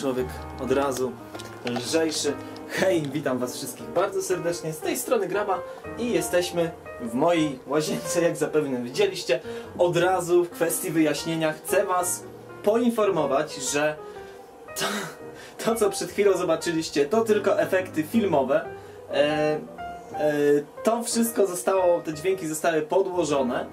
Człowiek od razu lżejszy. Hej, witam was wszystkich bardzo serdecznie. Z tej strony Graba i jesteśmy w mojej łazience, jak zapewne widzieliście. Od razu w kwestii wyjaśnienia chcę was poinformować, że to, to co przed chwilą zobaczyliście, to tylko efekty filmowe. E, e, to wszystko zostało, te dźwięki zostały podłożone.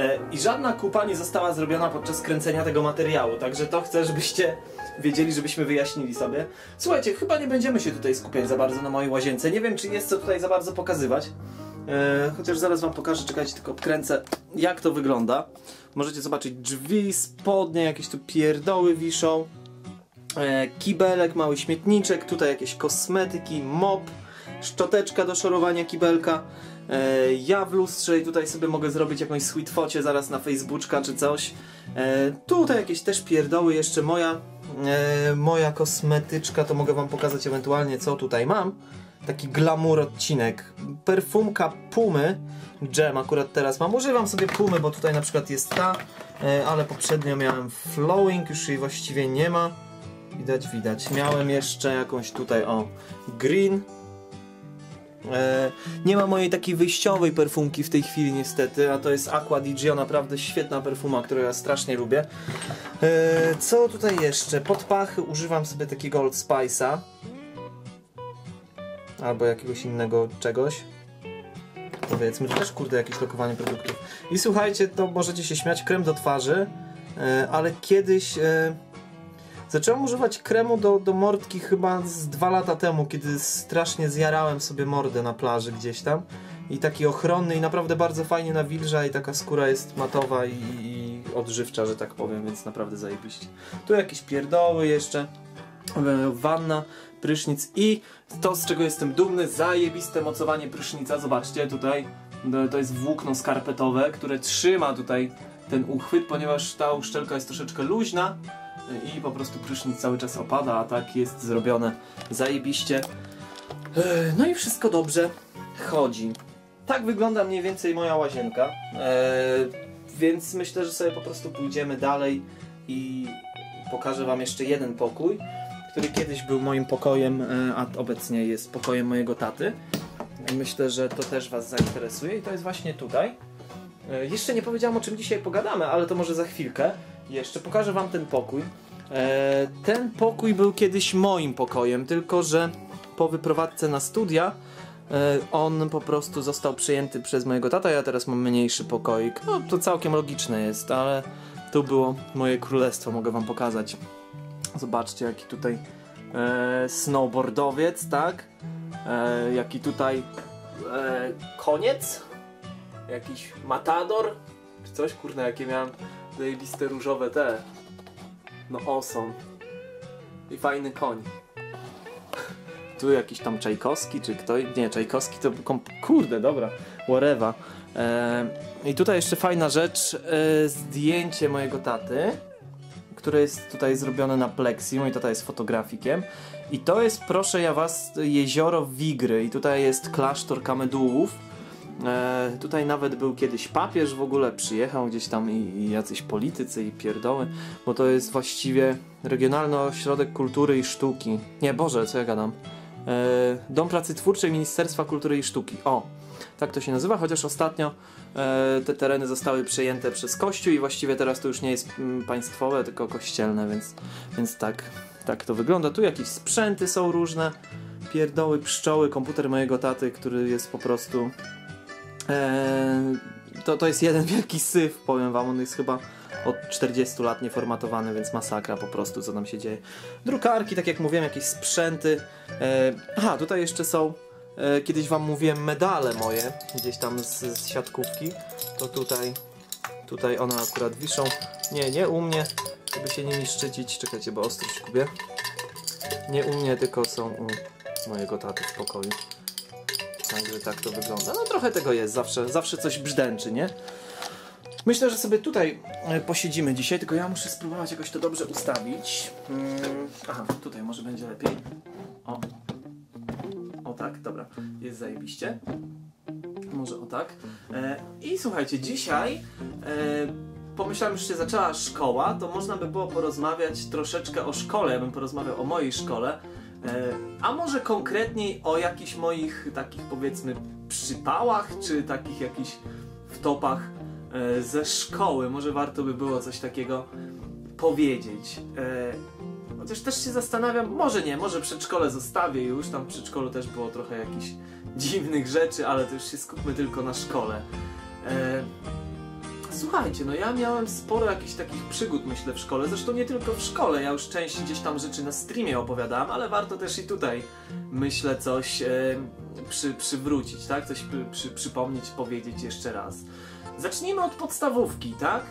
E, I żadna kupa nie została zrobiona podczas kręcenia tego materiału, także to chcę, żebyście wiedzieli, żebyśmy wyjaśnili sobie. Słuchajcie, chyba nie będziemy się tutaj skupiać za bardzo na mojej łazience. Nie wiem, czy jest co tutaj za bardzo pokazywać. E, chociaż zaraz wam pokażę, czekajcie, tylko odkręcę, jak to wygląda. Możecie zobaczyć drzwi, spodnie, jakieś tu pierdoły wiszą. E, kibelek, mały śmietniczek, tutaj jakieś kosmetyki, mop, szczoteczka do szorowania kibelka. E, ja w lustrze i tutaj sobie mogę zrobić jakąś sweet focie zaraz na Facebooka czy coś. E, tutaj jakieś też pierdoły, jeszcze moja, e, moja kosmetyczka, to mogę wam pokazać ewentualnie co tutaj mam. Taki glamour odcinek. Perfumka Pumy, Gem akurat teraz mam. Używam sobie Pumy, bo tutaj na przykład jest ta, e, ale poprzednio miałem Flowing, już jej właściwie nie ma. Widać, widać. Miałem jeszcze jakąś tutaj, o, Green, nie ma mojej takiej wyjściowej perfumki w tej chwili niestety, a to jest Aqua di Gio, naprawdę świetna perfuma, którą ja strasznie lubię. E, co tutaj jeszcze? Pod pachy używam sobie takiego Old Spice'a. Albo jakiegoś innego czegoś. Powiedzmy, to też kurde jakieś lokowanie produktów. I słuchajcie, to możecie się śmiać, krem do twarzy, e, ale kiedyś... Zacząłem używać kremu do, do mordki chyba z dwa lata temu, kiedy strasznie zjarałem sobie mordę na plaży gdzieś tam. I taki ochronny i naprawdę bardzo fajnie nawilża i taka skóra jest matowa i, i odżywcza, że tak powiem, więc naprawdę zajebiście. Tu jakieś pierdoły jeszcze, wanna, prysznic i to z czego jestem dumny, zajebiste mocowanie prysznica. Zobaczcie tutaj, to jest włókno skarpetowe, które trzyma tutaj ten uchwyt, ponieważ ta uszczelka jest troszeczkę luźna i po prostu prysznic cały czas opada, a tak jest zrobione zajebiście. E, no i wszystko dobrze chodzi. Tak wygląda mniej więcej moja łazienka, e, więc myślę, że sobie po prostu pójdziemy dalej i pokażę wam jeszcze jeden pokój, który kiedyś był moim pokojem, e, a obecnie jest pokojem mojego taty. Myślę, że to też was zainteresuje i to jest właśnie tutaj. Jeszcze nie powiedziałam o czym dzisiaj pogadamy, ale to może za chwilkę. Jeszcze pokażę wam ten pokój. E, ten pokój był kiedyś moim pokojem, tylko że po wyprowadzce na studia e, on po prostu został przyjęty przez mojego tata, ja teraz mam mniejszy pokoik. No to całkiem logiczne jest, ale tu było moje królestwo, mogę wam pokazać. Zobaczcie jaki tutaj e, snowboardowiec, tak? E, jaki tutaj e, koniec? Jakiś matador? Czy coś? Kurde, jakie miałem zajebiste różowe te. No awesome. I fajny koń. tu jakiś tam Czajkowski, czy kto? Nie, Czajkowski to... Kurde, dobra. Whatever. I tutaj jeszcze fajna rzecz. E, zdjęcie mojego taty, które jest tutaj zrobione na Plexi. Mój tata jest fotografikiem. I to jest, proszę ja was, jezioro Wigry. I tutaj jest klasztor Kamedułów E, tutaj nawet był kiedyś papież w ogóle, przyjechał gdzieś tam i, i jacyś politycy i pierdoły, bo to jest właściwie Regionalny Ośrodek Kultury i Sztuki. Nie, Boże, co ja gadam? E, Dom Pracy Twórczej Ministerstwa Kultury i Sztuki. O, tak to się nazywa, chociaż ostatnio e, te tereny zostały przejęte przez Kościół i właściwie teraz to już nie jest mm, państwowe, tylko kościelne, więc, więc tak, tak to wygląda. Tu jakieś sprzęty są różne, pierdoły, pszczoły, komputer mojego taty, który jest po prostu to, to jest jeden wielki syf, powiem wam, on jest chyba od 40 lat nieformatowany, więc masakra po prostu, co tam się dzieje. Drukarki, tak jak mówiłem, jakieś sprzęty. Eee, aha, tutaj jeszcze są, e, kiedyś wam mówiłem, medale moje, gdzieś tam z, z siatkówki. To tutaj, tutaj one akurat wiszą. Nie, nie u mnie, żeby się nimi szczycić. Czekajcie, bo ostrość kupię. Nie u mnie, tylko są u mojego taty w pokoju. Także tak to wygląda. No trochę tego jest, zawsze, zawsze coś brzdęczy, nie? Myślę, że sobie tutaj e, posiedzimy dzisiaj, tylko ja muszę spróbować jakoś to dobrze ustawić. Hmm, aha, tutaj może będzie lepiej. O. O tak, dobra. Jest zajebiście. Może o tak. E, I słuchajcie, dzisiaj e, pomyślałem, że się zaczęła szkoła, to można by było porozmawiać troszeczkę o szkole. Ja bym porozmawiał o mojej szkole. E, a może konkretniej o jakichś moich takich powiedzmy przypałach, czy takich jakichś wtopach e, ze szkoły. Może warto by było coś takiego powiedzieć. E, chociaż też się zastanawiam, może nie, może przedszkole zostawię już, tam w przedszkolu też było trochę jakichś dziwnych rzeczy, ale to już się skupmy tylko na szkole. Słuchajcie, no ja miałem sporo jakichś takich przygód, myślę, w szkole. Zresztą nie tylko w szkole, ja już część gdzieś tam rzeczy na streamie opowiadałem, ale warto też i tutaj, myślę, coś e, przy, przywrócić, tak? Coś przy, przy, przypomnieć, powiedzieć jeszcze raz. Zacznijmy od podstawówki, tak?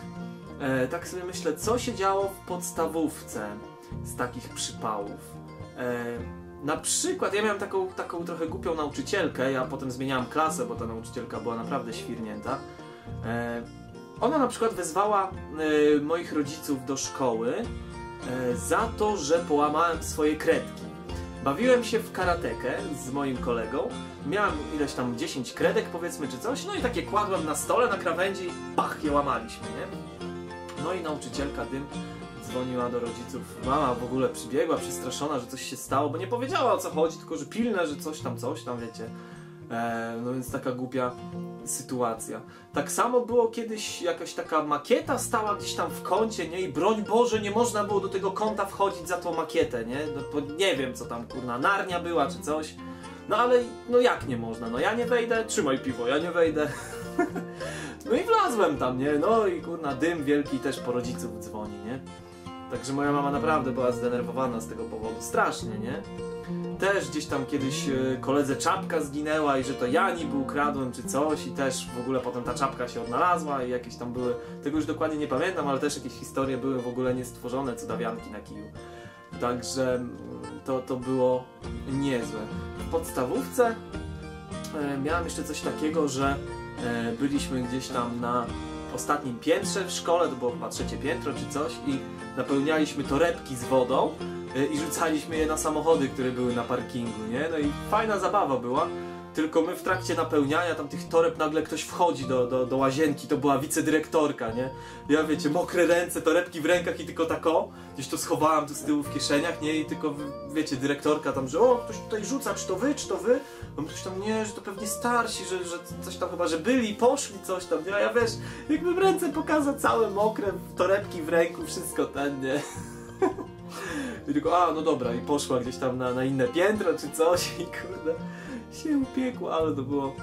E, tak sobie myślę, co się działo w podstawówce z takich przypałów. E, na przykład, ja miałem taką, taką trochę głupią nauczycielkę, ja potem zmieniałem klasę, bo ta nauczycielka była naprawdę świrnięta. E, ona na przykład wezwała e, moich rodziców do szkoły e, za to, że połamałem swoje kredki. Bawiłem się w karatekę z moim kolegą, miałem ileś tam 10 kredek powiedzmy czy coś, no i takie kładłem na stole, na krawędzi i pach, je łamaliśmy, nie? No i nauczycielka dym dzwoniła do rodziców. Mama w ogóle przybiegła, przestraszona, że coś się stało, bo nie powiedziała o co chodzi, tylko że pilne, że coś tam, coś tam, wiecie. E, no więc taka głupia sytuacja. Tak samo było kiedyś jakaś taka makieta stała gdzieś tam w kącie, nie? I broń Boże, nie można było do tego kąta wchodzić za tą makietę, nie? No, nie wiem co tam, kurna, narnia była czy coś. No ale, no jak nie można? No ja nie wejdę, trzymaj piwo, ja nie wejdę. no i wlazłem tam, nie? No i kurna, dym wielki też po rodziców dzwoni, nie? Także moja mama naprawdę była zdenerwowana z tego powodu, strasznie, nie? Też gdzieś tam kiedyś e, koledze czapka zginęła i że to ja niby ukradłem czy coś i też w ogóle potem ta czapka się odnalazła i jakieś tam były, tego już dokładnie nie pamiętam, ale też jakieś historie były w ogóle niestworzone, cudawianki na kiju. Także mm, to, to było niezłe. W podstawówce e, miałem jeszcze coś takiego, że e, byliśmy gdzieś tam na ostatnim piętrze w szkole, to było chyba trzecie piętro czy coś i napełnialiśmy torebki z wodą y, i rzucaliśmy je na samochody, które były na parkingu, nie? No i fajna zabawa była. Tylko my w trakcie napełniania tam tych toreb nagle ktoś wchodzi do, do, do łazienki, to była wicedyrektorka, nie? Ja wiecie, mokre ręce, torebki w rękach i tylko tako, gdzieś to schowałem tu z tyłu w kieszeniach, nie? I tylko, wiecie, dyrektorka tam, że o, ktoś tutaj rzuca, czy to wy, czy to wy? A ktoś tam, nie, że to pewnie starsi, że, że coś tam chyba, że byli, poszli, coś tam, nie? A ja wiesz, jakbym ręce pokazał całe mokre, torebki w ręku, wszystko ten, nie? I tylko, a, no dobra, i poszła gdzieś tam na, na inne piętro, czy coś i kurde się upiekło, ale to było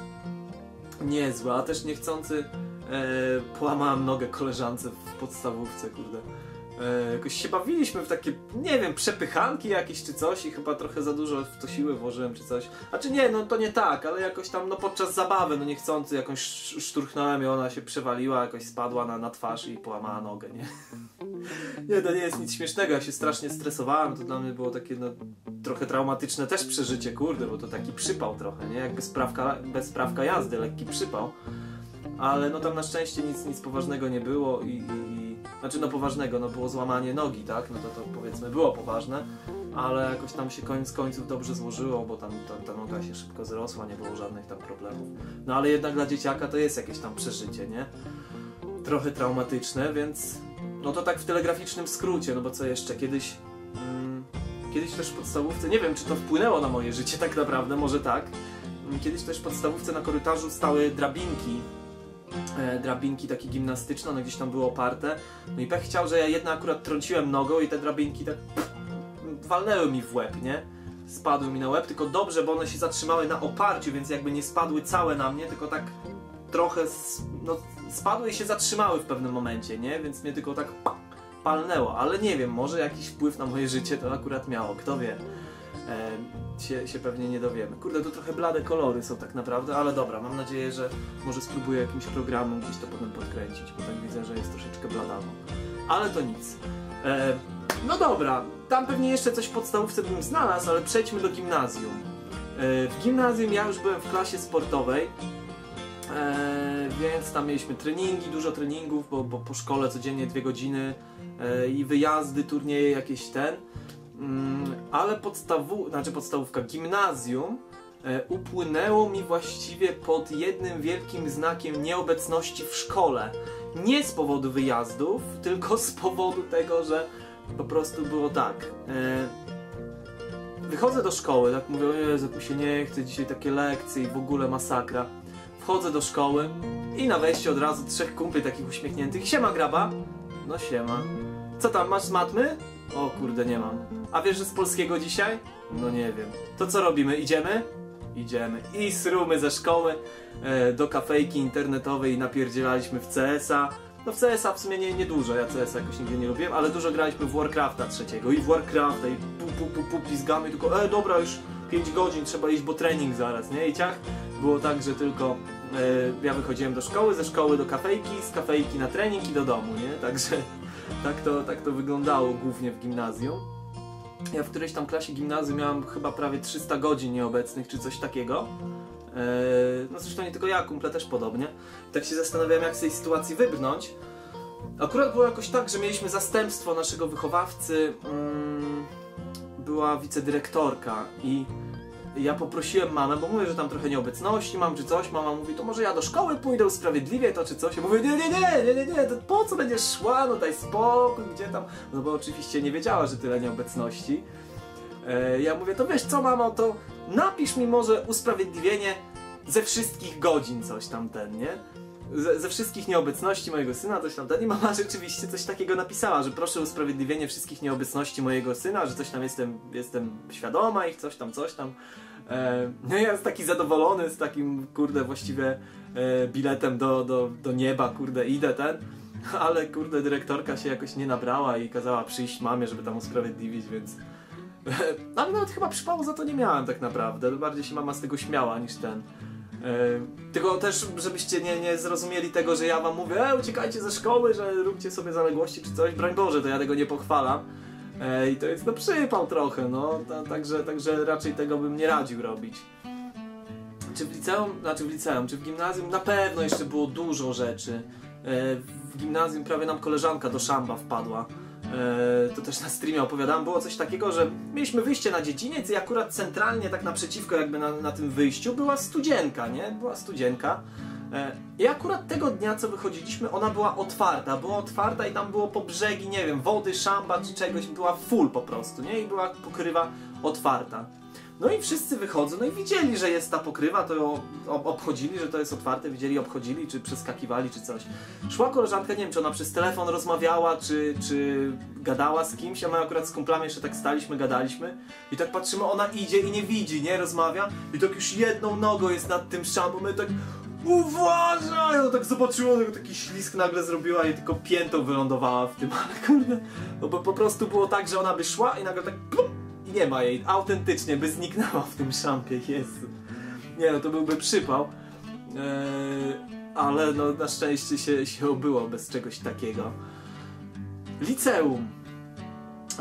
niezłe, a też niechcący e, połamałem nogę koleżance w podstawówce, kurde. E, jakoś się bawiliśmy w takie, nie wiem, przepychanki jakieś czy coś i chyba trochę za dużo w to siły włożyłem czy coś. A czy nie, no to nie tak, ale jakoś tam, no podczas zabawy, no niechcący jakąś szturchnąłem i ona się przewaliła, jakoś spadła na, na twarz i połamała nogę, nie? nie, to nie jest nic śmiesznego, ja się strasznie stresowałem, to dla mnie było takie, no, trochę traumatyczne też przeżycie, kurde, bo to taki przypał trochę, nie? Jak bezprawka, bezprawka jazdy, lekki przypał. Ale no tam na szczęście nic, nic poważnego nie było i, i znaczy no poważnego, no było złamanie nogi, tak? No to, to powiedzmy było poważne, ale jakoś tam się koniec końców dobrze złożyło, bo tam ta, ta noga się szybko zrosła, nie było żadnych tam problemów. No ale jednak dla dzieciaka to jest jakieś tam przeżycie, nie? Trochę traumatyczne, więc no to tak w telegraficznym skrócie, no bo co jeszcze, kiedyś mm, kiedyś też w podstawówce, nie wiem czy to wpłynęło na moje życie tak naprawdę, może tak, kiedyś też w podstawówce na korytarzu stały drabinki e, drabinki takie gimnastyczne, one gdzieś tam były oparte. No i pech chciał, że ja jedna akurat trąciłem nogą i te drabinki tak pff, walnęły mi w łeb, nie? Spadły mi na łeb, tylko dobrze, bo one się zatrzymały na oparciu, więc jakby nie spadły całe na mnie, tylko tak trochę no, spadły i się zatrzymały w pewnym momencie, nie? Więc mnie tylko tak palnęło, ale nie wiem, może jakiś wpływ na moje życie to akurat miało, kto wie. E, się, się pewnie nie dowiemy. Kurde, to trochę blade kolory są tak naprawdę, ale dobra, mam nadzieję, że może spróbuję jakimś programem gdzieś to potem podkręcić, bo tak widzę, że jest troszeczkę bladawo. Ale to nic. E, no dobra, tam pewnie jeszcze coś w podstawówce bym znalazł, ale przejdźmy do gimnazjum. E, w gimnazjum ja już byłem w klasie sportowej, e, więc tam mieliśmy treningi, dużo treningów, bo, bo po szkole codziennie dwie godziny i wyjazdy, turnieje jakieś ten. Mm, ale podstawu, znaczy podstawówka, gimnazjum e, upłynęło mi właściwie pod jednym wielkim znakiem nieobecności w szkole. nie z powodu wyjazdów, tylko z powodu tego, że po prostu było tak. E, wychodzę do szkoły, tak mówię, Jezu, mi się nie chce, dzisiaj takie lekcje i w ogóle masakra. Wchodzę do szkoły i na wejściu od razu trzech kumpli takich uśmiechniętych. Siema graba. No siema. Co tam, masz z matmy? O kurde, nie mam. A wiesz, że z polskiego dzisiaj? No nie wiem. To co robimy? Idziemy? Idziemy. I srumy ze szkoły e, do kafejki internetowej napierdzielaliśmy w CS-a. No w CS-a w sumie nie, nie dużo, ja CS-a jakoś nigdy nie lubiłem, ale dużo graliśmy w Warcrafta trzeciego i w Warcrafta i pu pu pu pu pizgamy, tylko e dobra już 5 godzin, trzeba iść, bo trening zaraz, nie? I ciach było tak, że tylko e, ja wychodziłem do szkoły, ze szkoły do kafejki, z kafejki na trening i do domu, nie? Także tak to, tak to wyglądało głównie w gimnazjum. Ja w którejś tam klasie gimnazjum miałem chyba prawie 300 godzin nieobecnych, czy coś takiego. Eee, no zresztą nie tylko ja, kumple też podobnie. Tak się zastanawiałem, jak z tej sytuacji wybrnąć. Akurat było jakoś tak, że mieliśmy zastępstwo naszego wychowawcy. Mm, była wicedyrektorka i ja poprosiłem mamę, bo mówię, że tam trochę nieobecności mam czy coś. Mama mówi, to może ja do szkoły pójdę usprawiedliwie to czy coś. Ja mówię, nie, nie, nie, nie, nie, nie, po co będziesz szła, no daj spokój, gdzie tam. No bo oczywiście nie wiedziała, że tyle nieobecności. E, ja mówię, to wiesz co mamo, to napisz mi może usprawiedliwienie ze wszystkich godzin coś tam ten, nie? Ze, ze wszystkich nieobecności mojego syna, coś tam. I mama rzeczywiście coś takiego napisała, że proszę usprawiedliwienie wszystkich nieobecności mojego syna, że coś tam jestem, jestem świadoma ich, coś tam, coś tam. E, no ja jest taki zadowolony z takim, kurde, właściwie e, biletem do, do, do nieba, kurde, idę ten. Ale kurde, dyrektorka się jakoś nie nabrała i kazała przyjść mamie, żeby tam usprawiedliwić, więc... Ale nawet chyba przypału za to nie miałem tak naprawdę. Bardziej się mama z tego śmiała niż ten. E, tylko też, żebyście nie, nie zrozumieli tego, że ja wam mówię, e, uciekajcie ze szkoły, że róbcie sobie zaległości czy coś. Broń Boże, to ja tego nie pochwalam. E, I to jest no przypał trochę, no. Ta, także, także raczej tego bym nie radził robić. Czy w liceum, znaczy w liceum, czy w gimnazjum na pewno jeszcze było dużo rzeczy. E, w gimnazjum prawie nam koleżanka do szamba wpadła. E, to też na streamie opowiadałem, było coś takiego, że mieliśmy wyjście na dziedziniec i akurat centralnie tak naprzeciwko jakby na, na tym wyjściu była studzienka, nie? Była studzienka. E, I akurat tego dnia, co wychodziliśmy, ona była otwarta. Była otwarta i tam było po brzegi, nie wiem, wody, szamba czy czegoś. Była full po prostu, nie? I była pokrywa otwarta. No i wszyscy wychodzą, no i widzieli, że jest ta pokrywa, to obchodzili, że to jest otwarte, widzieli, obchodzili, czy przeskakiwali, czy coś. Szła koleżanka, nie wiem, czy ona przez telefon rozmawiała, czy, czy gadała z kimś, a my akurat z kumplami jeszcze tak staliśmy, gadaliśmy. I tak patrzymy, ona idzie i nie widzi, nie, rozmawia. I tak już jedną nogą jest nad tym szambą, my tak uważaj! No tak zobaczyło, tak taki ślisk nagle zrobiła i tylko piętą wylądowała w tym, ale kurde, no bo po prostu było tak, że ona by szła i nagle tak i nie ma jej, autentycznie by zniknęła w tym szampie, Jezu. Nie no, to byłby przypał. Eee, ale no na szczęście się, się obyło bez czegoś takiego. Liceum.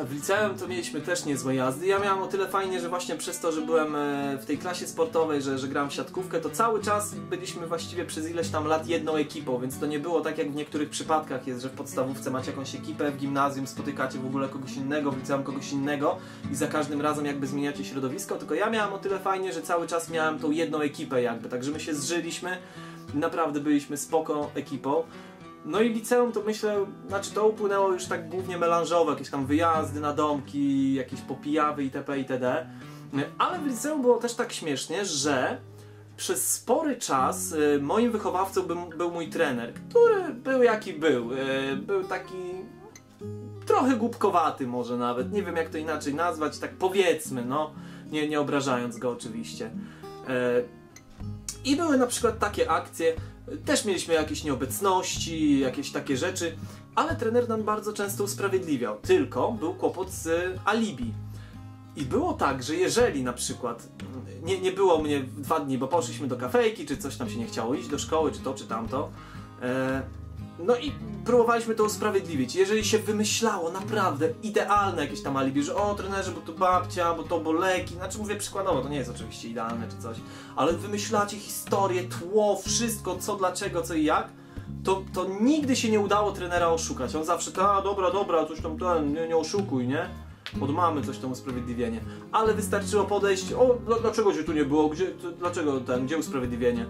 W liceum to mieliśmy też niezłe jazdy. Ja miałem o tyle fajnie, że właśnie przez to, że byłem e, w tej klasie sportowej, że, że grałem w siatkówkę, to cały czas byliśmy właściwie przez ileś tam lat jedną ekipą, więc to nie było tak jak w niektórych przypadkach jest, że w podstawówce macie jakąś ekipę, w gimnazjum spotykacie w ogóle kogoś innego, w liceum kogoś innego i za każdym razem jakby zmieniacie środowisko, tylko ja miałem o tyle fajnie, że cały czas miałem tą jedną ekipę jakby, także my się zżyliśmy, naprawdę byliśmy spoko ekipą. No i liceum to myślę, znaczy to upłynęło już tak głównie melanżowo, jakieś tam wyjazdy na domki, jakieś popijawy itp. itd. Ale w liceum było też tak śmiesznie, że przez spory czas y, moim wychowawcą był, mój trener, który był jaki był. Y, był taki trochę głupkowaty może nawet, nie wiem jak to inaczej nazwać, tak powiedzmy, no, nie, nie obrażając go oczywiście. Y, I były na przykład takie akcje, też mieliśmy jakieś nieobecności, jakieś takie rzeczy, ale trener nam bardzo często usprawiedliwiał. Tylko był kłopot z alibi. I było tak, że jeżeli na przykład nie, nie było mnie dwa dni, bo poszliśmy do kafejki, czy coś tam się nie chciało iść do szkoły, czy to, czy tamto, e, no i próbowaliśmy to usprawiedliwić. Jeżeli się wymyślało naprawdę idealne jakieś tam alibi, że o trenerze, bo to babcia, bo to boleki, znaczy mówię przykładowo, to nie jest oczywiście idealne czy coś, ale wymyślacie historię, tło, wszystko, co, dlaczego, co i jak, to, to nigdy się nie udało trenera oszukać. On zawsze, ta, dobra, dobra, coś tam, ten, nie, nie oszukuj, nie? Od mamy coś tam usprawiedliwienie. Ale wystarczyło podejść, o, dlaczego cię tu nie było, gdzie, to, dlaczego ten, gdzie usprawiedliwienie?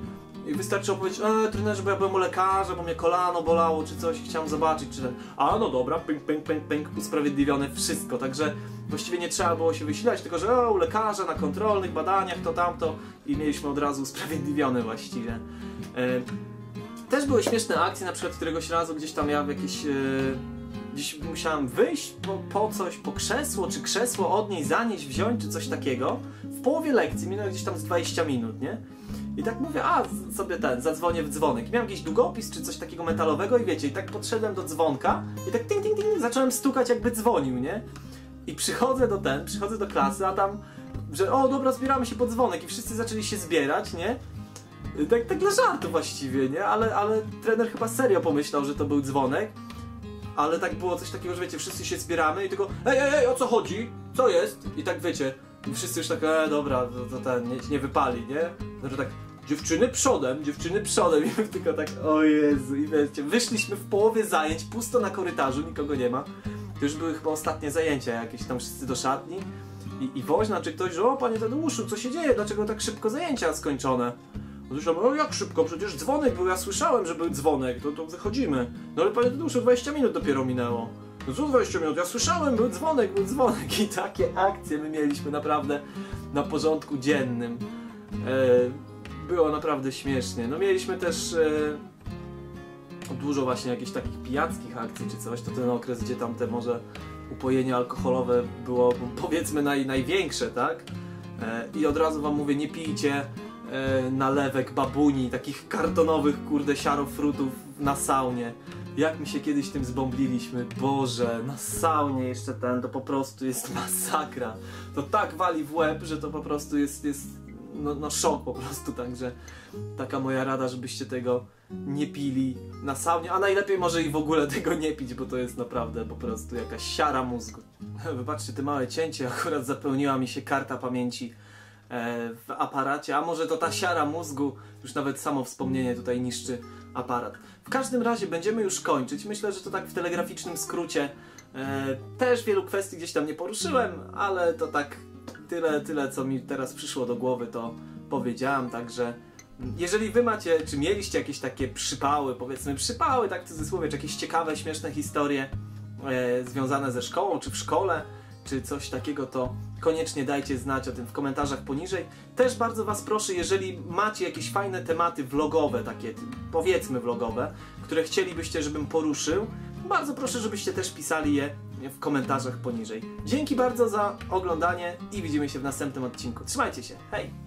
I wystarczyło powiedzieć, e, trenerze, bo ja byłem u lekarza, bo mnie kolano bolało, czy coś, chciałem zobaczyć, czy. A no dobra, pęk, pęk, pęk, pęk, usprawiedliwione wszystko. Także właściwie nie trzeba było się wysilać, tylko że o, u lekarza na kontrolnych badaniach, to tamto i mieliśmy od razu usprawiedliwione właściwie. E, też były śmieszne akcje, na przykład któregoś razu gdzieś tam ja w jakieś. E, gdzieś musiałem wyjść po, po coś, po krzesło, czy krzesło od niej zanieść, wziąć, czy coś takiego. W połowie lekcji, minęło gdzieś tam z 20 minut, nie? I tak mówię, a sobie ten, zadzwonię w dzwonek. I miałem jakiś długopis czy coś takiego metalowego i wiecie, i tak podszedłem do dzwonka i tak ting, ting, ting, zacząłem stukać jakby dzwonił, nie? I przychodzę do ten, przychodzę do klasy, a tam, że o dobra, zbieramy się pod dzwonek i wszyscy zaczęli się zbierać, nie? Tak, tak dla żartu właściwie, nie? Ale, ale trener chyba serio pomyślał, że to był dzwonek. Ale tak było coś takiego, że wiecie, wszyscy się zbieramy i tylko ej, ej, ej, o co chodzi? Co jest? I tak wiecie, wszyscy już tak, e, dobra, to, to ten, nie, nie wypali, nie? Znaczy tak, dziewczyny przodem, dziewczyny przodem i tylko tak, o Jezu, i wiecie, wyszliśmy w połowie zajęć, pusto na korytarzu, nikogo nie ma. To już były chyba ostatnie zajęcia jakieś, tam wszyscy do szatni. I, i woźna czy ktoś, że o panie Tadeuszu, co się dzieje, dlaczego tak szybko zajęcia skończone? Słyszałem, o jak szybko, przecież dzwonek był, ja słyszałem, że był dzwonek, to, to wychodzimy. No ale panie Tadeuszu, 20 minut dopiero minęło. No co 20 minut, ja słyszałem, był dzwonek, był dzwonek i takie akcje my mieliśmy naprawdę na porządku dziennym. E, było naprawdę śmiesznie. No mieliśmy też e, dużo właśnie jakichś takich pijackich akcji czy coś, to ten okres, gdzie tam te może upojenie alkoholowe było powiedzmy naj, największe, tak? E, I od razu wam mówię, nie pijcie e, nalewek babuni, takich kartonowych, kurde, siarofrutów na saunie. Jak my się kiedyś tym zbombliliśmy, Boże, na saunie jeszcze ten, to po prostu jest masakra. To tak wali w łeb, że to po prostu jest, jest no, no szok po prostu, także taka moja rada, żebyście tego nie pili na saunie, a najlepiej może i w ogóle tego nie pić, bo to jest naprawdę po prostu jakaś siara mózgu. Wybaczcie te małe cięcie, akurat zapełniła mi się karta pamięci e, w aparacie, a może to ta siara mózgu, już nawet samo wspomnienie tutaj niszczy aparat. W każdym razie będziemy już kończyć. Myślę, że to tak w telegraficznym skrócie. E, też wielu kwestii gdzieś tam nie poruszyłem, ale to tak tyle, tyle co mi teraz przyszło do głowy, to powiedziałem, także jeżeli wy macie, czy mieliście jakieś takie przypały, powiedzmy przypały, tak w cudzysłowie, czy jakieś ciekawe, śmieszne historie e, związane ze szkołą, czy w szkole, czy coś takiego, to koniecznie dajcie znać o tym w komentarzach poniżej. Też bardzo was proszę, jeżeli macie jakieś fajne tematy vlogowe, takie powiedzmy vlogowe, które chcielibyście, żebym poruszył, bardzo proszę, żebyście też pisali je w komentarzach poniżej. Dzięki bardzo za oglądanie i widzimy się w następnym odcinku. Trzymajcie się, hej!